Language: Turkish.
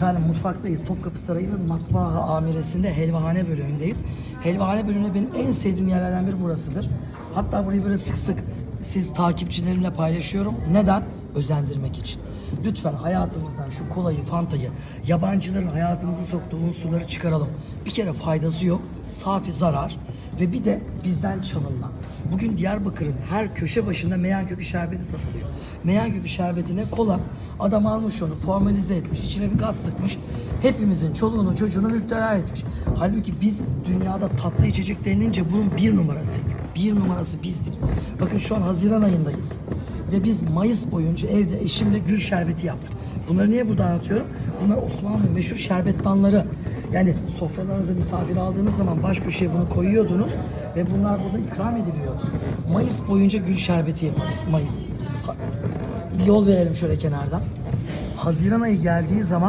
Efendim mutfaktayız. Topkapı Sarayı'nın matbaa amiresinde helvahane bölümündeyiz. Helvahane bölümü benim en sevdiğim yerlerden biri burasıdır. Hatta burayı böyle sık sık siz takipçilerimle paylaşıyorum. Neden? Özendirmek için. Lütfen hayatımızdan şu kolayı, fantayı, yabancıların hayatımıza soktuğu unsurları çıkaralım. Bir kere faydası yok, safi zarar ve bir de bizden çalınma. Bugün Diyarbakır'ın her köşe başında meyan kökü şerbeti satılıyor. Meyan kökü şerbetine kola, adam almış onu formalize etmiş, içine bir gaz sıkmış. Hepimizin çoluğunu çocuğunu müptela etmiş. Halbuki biz dünyada tatlı içecek denilince bunun bir numarasıydık. Bir numarası bizdik. Bakın şu an Haziran ayındayız. Ve biz Mayıs boyunca evde eşimle gül şerbeti yaptık. Bunları niye burada anlatıyorum? Bunlar Osmanlı meşhur şerbettanları. Yani sofralarınıza misafir aldığınız zaman baş köşeye bunu koyuyordunuz ve bunlar burada ikram ediliyor. Mayıs boyunca gül şerbeti yaparız. Mayıs. Bir yol verelim şöyle kenardan. Haziran ayı geldiği zaman